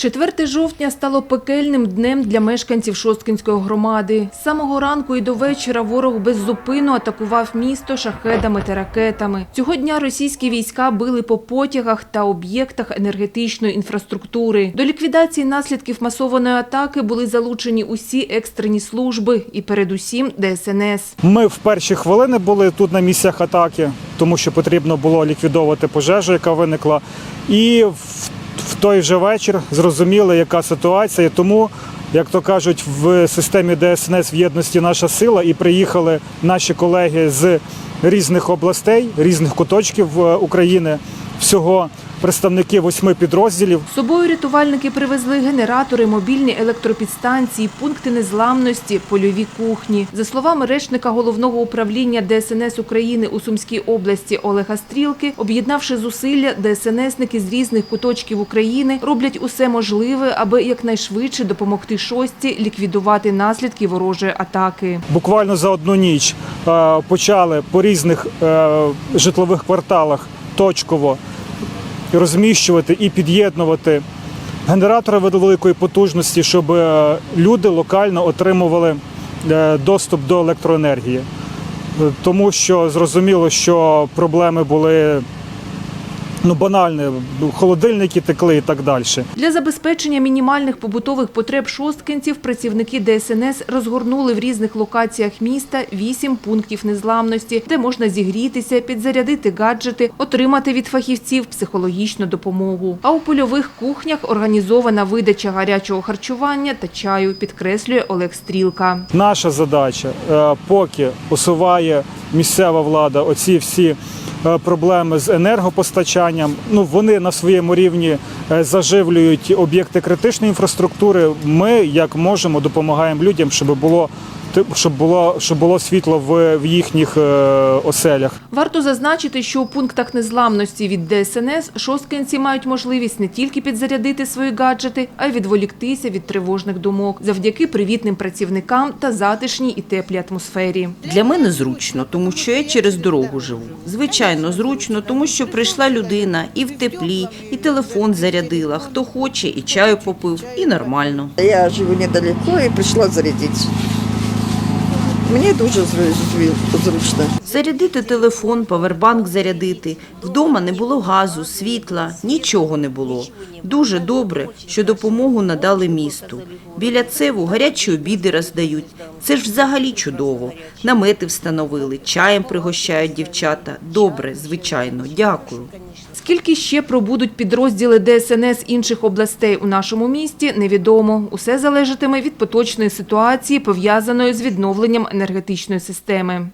4 жовтня стало пекельним днем для мешканців Шосткинської громади. З самого ранку і до вечора ворог беззупинно атакував місто шахедами та ракетами. Цього дня російські війська били по потягах та об'єктах енергетичної інфраструктури. До ліквідації наслідків масованої атаки були залучені усі екстрені служби і передусім ДСНС. Ми в перші хвилини були тут на місцях атаки, тому що потрібно було ліквідовувати пожежу, яка виникла. І в той же вечір зрозуміли, яка ситуація. Тому, як то кажуть, в системі ДСНС в єдності наша сила, і приїхали наші колеги з різних областей, різних куточків е, України. Всього представники восьми підрозділів. З собою рятувальники привезли генератори, мобільні електропідстанції, пункти незламності, польові кухні. За словами речника головного управління ДСНС України у Сумській області Олега Стрілки, об'єднавши зусилля, ДСНСники з різних куточків України роблять усе можливе, аби якнайшвидше допомогти шості ліквідувати наслідки ворожої атаки. Буквально за одну ніч е, почали по різних е, житлових кварталах точково розміщувати і під'єднувати генератори великої потужності, щоб е, люди локально отримували е, доступ до електроенергії. Е, Тому що зрозуміло, що проблеми були ну, банальні, холодильники текли і так далі. Для забезпечення мінімальних побутових потреб шосткинців працівники ДСНС розгорнули в різних локаціях міста вісім пунктів незламності, де можна зігрітися, підзарядити гаджети, отримати від фахівців психологічну допомогу. А у польових кухнях організована видача гарячого харчування та чаю, підкреслює Олег Стрілка. Наша задача, е, поки усуває місцева влада оці всі проблеми з енергопостачанням, ну вони на своєму рівні е, заживлюють об'єкти критичної інфраструктури. Ми як можемо допомагаємо людям, щоб було щоб було щоб було світло в, в їхніх е, оселях. Варто зазначити, що у пунктах незламності від ДСНС шосткинці мають можливість не тільки підзарядити свої гаджети, а й відволіктися від тривожних думок завдяки привітним працівникам та затишній і теплій атмосфері. Для мене зручно, тому що я через дорогу живу. Звичайно, зручно, тому що прийшла людина і в теплі, і телефон зарядила. Хто хоче, і чаю попив, і нормально. Я живу недалеко і прийшла зарядитися. Мені дуже зру- зру- зручно. Зарядити телефон, павербанк зарядити. Вдома не було газу, світла, нічого не було. Дуже добре, що допомогу надали місту. Біля цеву гарячі обіди роздають. Це ж взагалі чудово. Намети встановили, чаєм пригощають дівчата. Добре, звичайно, дякую. Скільки ще пробудуть підрозділи ДСНС інших областей у нашому місті, невідомо. Усе залежатиме від поточної ситуації, пов'язаної з відновленням енергетичної системи.